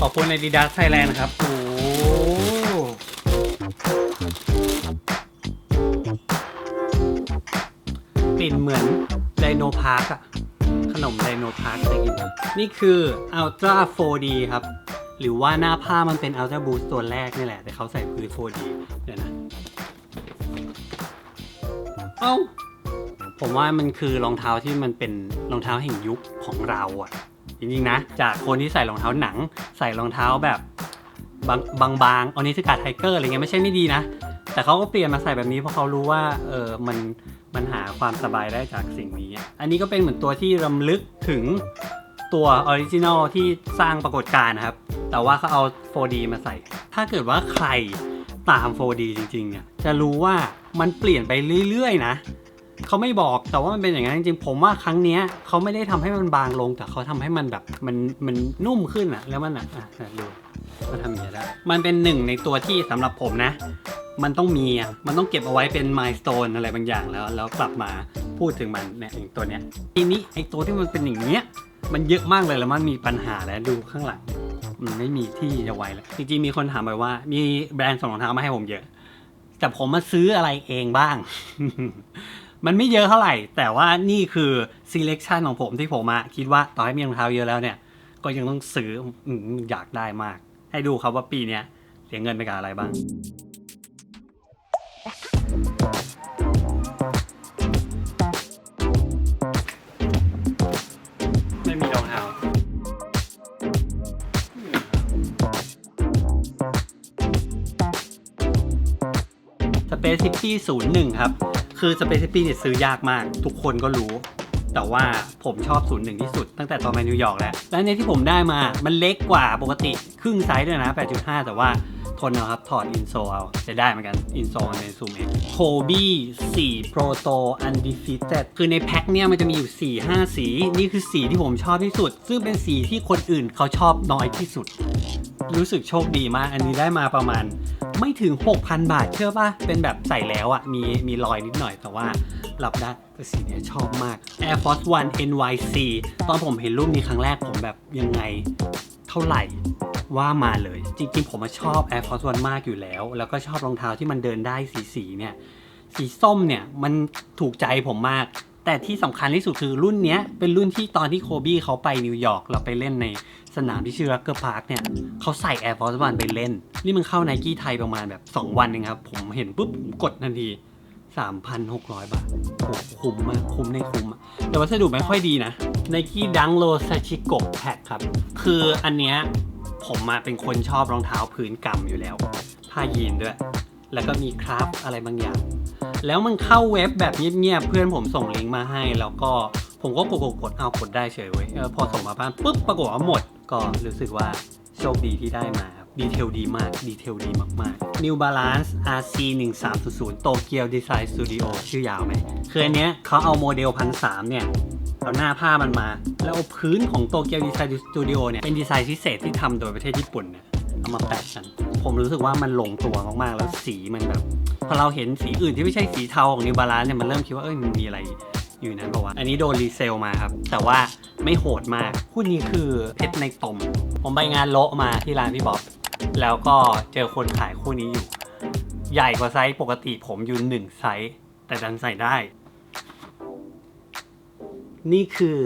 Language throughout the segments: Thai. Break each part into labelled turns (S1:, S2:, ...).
S1: ขอบคุณ Adidas Thailand ครับ โอ้กลิ่นเหมือนไดโนพาร์กอะขนมไดโนพาร์กเคยกินไหมนี่คือ Ultra 4D ครับ หรือว่าหน้าผ้ามันเป็น Ultra Boost ตัวแรกนี่แหละ แต่เขาใส่พื้น 4D เดี๋ยวนะ เอ้า ผมว่ามันคือรองเท้าที่มันเป็นรองเท้าแห่งยุคของเราอะ จริงๆนะ จากคนที่ใส่รองเท้าหนัง ใส่รองเท้าแบบบางบางๆออนิสกาไทเกอร์อะไรเงี้ยไม่ใช่ไม่ดีนะ แต่เขาก็เปลี่ยนมาใส่แบบนี้เพราะเขารู้ว่าเออมันมันหาความสบายได้จากสิ่งนี้อะอันนี้ก็เป็นเหมือนตัวที่รำลึกถึงตัวออริจินอลที่สร้างปรากฏการณ์นะครับ แต่ว่าเขาเอา 4D มาใส่ ถ้าเกิดว่าใครตาม 4D จริงๆเนี่ยจะรู้ว่ามันเปลี่ยนไปเรื่อยๆนะ เขาไม่บอกแต่ว่ามันเป็นอย่างนั้นจริงๆผมว่าครั้งเนี้ยเขาไม่ได้ทำให้มันบางลงแต่เขาทำให้มันแบบมันมันนุ่มขึ้นอะแล้วมันอะอะอะดูมันทำอย่างนี้ได้มันเป็นหนึ่งในตัวที่สำหรับผมนะ มันต้องมีอะมันต้องเก็บเอาไว้เป็นมายสเตนอะไรบางอย่างแล้ว แล้วกลับมาพูดถึงมันเนี่ยอย่างตัวเนี้ยทีนี้ไอตัวที่มันเป็นอย่างเนี้ยมันเยอะมากเลยแล้วมันมีปัญหาแล้วดูข้างหลัง มันไม่มีที่จะไว้แล้วจริงๆมีคนถามไปว่า มีแบรนด์ส่งรองเท้ามาให้ผมเยอะ แต่ผมมาซื้ออะไรเองบ้าง มันไม่เยอะเท่าไหร่ แต่ว่านี่คือ selection ของผมที่ผมอะคิดว่าต่อให้มีรองเท้าเยอะแล้วเนี่ย ก็ยังต้องซื้ออืมอยากได้มาก ให้ดูครับว่าปีนี้เสียเงินไปกับอะไรบ้างไม่มีรองเท้าสเปซิปี้ศูนย์หนึ่งครับ คือสเปซิปี้เนี่ยซื้อยากมาก ทุกคนก็รู้ แต่ว่าผมชอบศูนย์หนึ่งที่สุด ตั้งแต่ตอนไปนิวยอร์กแล้ว และในที่ผมได้มามันเล็กกว่าปกติครึ่งไซส์ด้วยนะ 8.5 แต่ว่าทนนะครับ ถอดอินโซเอาจะได้เหมือนกัน อินโซในซูมเองโคบี้4 Proto Undefeated คือในแพ็คเนี่ยมันจะมีอยู่ 4 5 สี นี่คือสีที่ผมชอบที่สุด ซึ่งเป็นสีที่คนอื่นเขาชอบน้อยที่สุด รู้สึกโชคดีมาก อันนี้ได้มาประมาณ ไม่ถึง 6,000 บาทเชื่อป่ะ เป็นแบบใส่แล้วอะ่ะมีมีรอยนิดหน่อยแต่ว่ารับได้แต่สีเนี้ยชอบมาก Air Force One NYC ตอนผมเห็นรูปนี้ครั้งแรกผมแบบยังไงเท่าไหร่ว่ามาเลย จริงๆ ผมชอบ Air Force One มากอยู่แล้ว แล้วก็ชอบรองเท้าที่มันเดินได้สีสีเนี่ย สีส้มเนี่ยมันถูกใจผมมาก แต่ที่สำคัญที่สุดคือรุ่นเนี้ยเป็นรุ่นที่ตอนที่โคบี้เขาไปนิวยอร์กเราไปเล่นในสนามที่ชื่อรักเกอร์พาร์คเนี่ยเขาใส่ Air Force One ไปเล่น นี่มันเข้าไนกี้ไทยประมาณแบบ 2 วันเองครับ ผมเห็นปุ๊บผมกดทันที 3,600 บาทโหคุ้มมากคุ้มในคุ้ม แต่วัสดุไม่ค่อยดีนะ Nike Dunk Low Sachiko Pack ครับ คืออันเนี้ยผมมาเป็นคนชอบรองเท้าพื้นกำอยู่แล้ว ผ้ายีนด้วย แล้วก็มีคราฟอะไรบางอย่าง แล้วมันเข้าเว็บแบบเงียบๆเพื่อนผมส่งลิงก์มาให้ แล้วก็ผมก็กดๆกดเอากดได้เฉยเว้ยพอส่งมาบ้านปุ๊บปรากฏว่าหมด ก็รู้สึกว่าโชคดีที่ได้มาดีเทลดีมาก ดีเทลดีมากๆ New Balance RC 1 3 0 0 Tokyo Design Studio ชื่อยาวไหมคืออันเนี้ยเขาเอาโมเดลพันสเนี่ยเอาหน้าผ้ามันมา แล้วเอาพื้นของโตเกียวดีไซน์สตูดิโอเนี่ย เป็นดีไซน์พิเศษที่ทำโดยประเทศญี่ปุ่นเนี่ย เอามาแปะกัน ผมรู้สึกว่ามันลงตัวมากๆ แล้วสีมันแบบ พอเราเห็นสีอื่นที่ไม่ใช่สีเทาของนิวบาลานเนี่ยมันเริ่มคิดว่าเอ้ยมันมีอะไรอยู่นั้นปะวะอันนี้โดนรีเซลมาครับ แต่ว่าไม่โหดมากคู่นี้คือเพชรในตม ผมไปงานโละมาที่ร้านพี่บ๊อบแล้วก็เจอคนขายคู่นี้อยู่ ใหญ่กว่าไซส์ปกติผมยู่หนึ่งไซส์แต่ดันใส่ได้ นี่คือ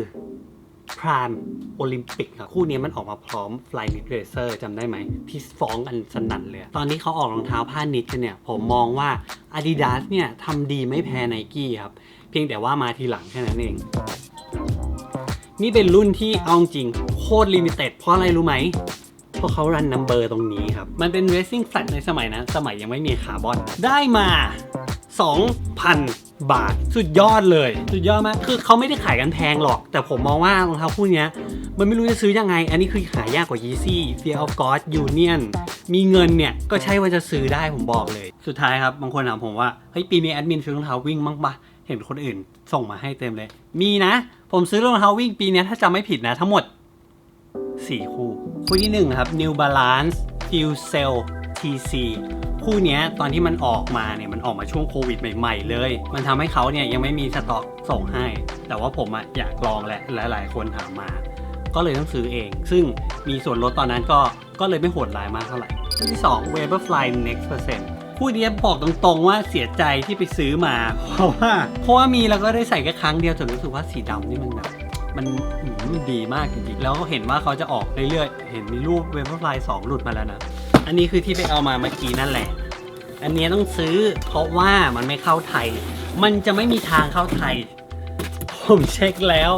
S1: พรามโอลิมปิกครับ คู่นี้มันออกมาพร้อม Fly Knit Racer จำได้ไหม ที่ฟ้องกันสนั่นเลย ตอนที่เขาออกรองเท้าผ้านิดกันเนี่ย ผมมองว่า Adidas เนี่ยทำดีไม่แพ้ n i กี้ครับ เพียงแต่ว่ามาทีหลังแค่นั้นเอง นี่เป็นรุ่นที่เอาจริง โคตรลิมิเต็ดเพราะอะไรรู้ไหมเพราะเขารันนัมเบอร์ตรงนี้ครับ มันเป็น racing flat ในสมัยนั้นสมัยยังไม่มีคาร์บอน ได้มา 2,000 บาท สุดยอดเลย สุดยอดมาก คือเขาไม่ได้ขายกันแพงหรอก แต่ผมมองว่ารองเท้าคู่นี้มันไม่รู้จะซื้อยังไง อันนี้คือหายากกว่า Yeezy Fear of God Union มีเงินเนี่ย ก็ใช่ว่าจะซื้อได้ผมบอกเลย สุดท้ายครับ บางคนถามผมว่า เฮ้ย ปีนี้แอดมินซื้อรองเท้าวิ่งมั้งปะเห็นคนอื่นส่งมาให้เต็มเลย มีนะ ผมซื้อรองเท้าวิ่งปีนี้ถ้าจำไม่ผิดนะทั้งหมด 4 คู่ คู่ที่1ครับ New Balance Fuel Cell TC คู่เนี้ยตอนที่มันออกมาเนี่ยมันออกมาช่วงโควิดใหม่ๆเลย มันทำให้เขาเนี่ยยังไม่มีสต็อกส่งให้ แต่ว่าผมอะอยากลองแหละหลายๆ คนถามมา ก็เลยต้องซื้อเอง ซึ่งมีส่วนลดตอนนั้นก็ก็เลยไม่โหดร้ายมากเท่าไหร่อันที่2 Vaporfly Next Percent คู่นี้บอกตรงๆว่าเสียใจที่ไปซื้อมา เพราะว่าเพราะว่ามีแล้วก็ได้ใส่แค่ครั้งเดียวจนรู้สึกว่าสีดำนี่มันแบบมันมันดีมากจริงๆ แล้วก็เห็นว่าเขาจะออกเรื่อยๆ เห็นมีรูป Vaporfly 2หลุดมาแล้วนะ อันนี้คือที่ไปเอามาเมื่อกี้นั่นแหละ อันนี้ต้องซื้อ เพราะว่ามันไม่เข้าไทย มันจะไม่มีทางเข้าไทย ผมเช็คแล้ว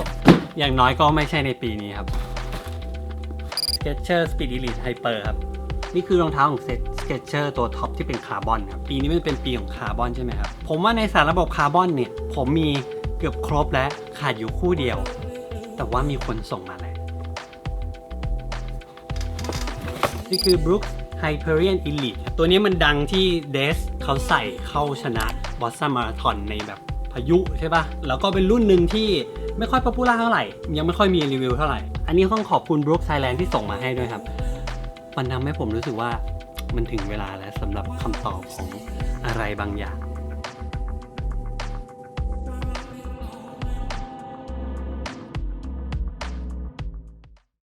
S1: อย่างน้อยก็ไม่ใช่ในปีนี้ครับ Skechers Speed Elite Hyper ครับ นี่คือรองเท้าของ Skechers ตัวท็อปที่เป็นคาร์บอนครับ ปีนี้มันเป็นปีของคาร์บอนใช่ไหมครับ ผมว่าในสารระบบคาร์บอนเนี่ย ผมมีเกือบครบแล้ว ขาดอยู่คู่เดียว แต่ว่ามีคนส่งมาแล้วนี่คือ Brooks Hyperion Elite ครับตัวนี้มันดังที่เดสเขาใส่เข้าชนะบอสซัมมาราธอนในแบบพายุใช่ปะ่ะ แล้วก็เป็นรุ่นหนึ่งที่ไม่ค่อยป๊อปปูล่าเท่าไหร่ ยังไม่ค่อยมีรีวิวเท่าไหร่ อันนี้ต้องขอบคุณ Brooks Thailand ที่ส่งมาให้ด้วยครับ มันทำให้ผมรู้สึกว่ามันถึงเวลาแล้วสำหรับคำตอบของอะไรบางอย่าง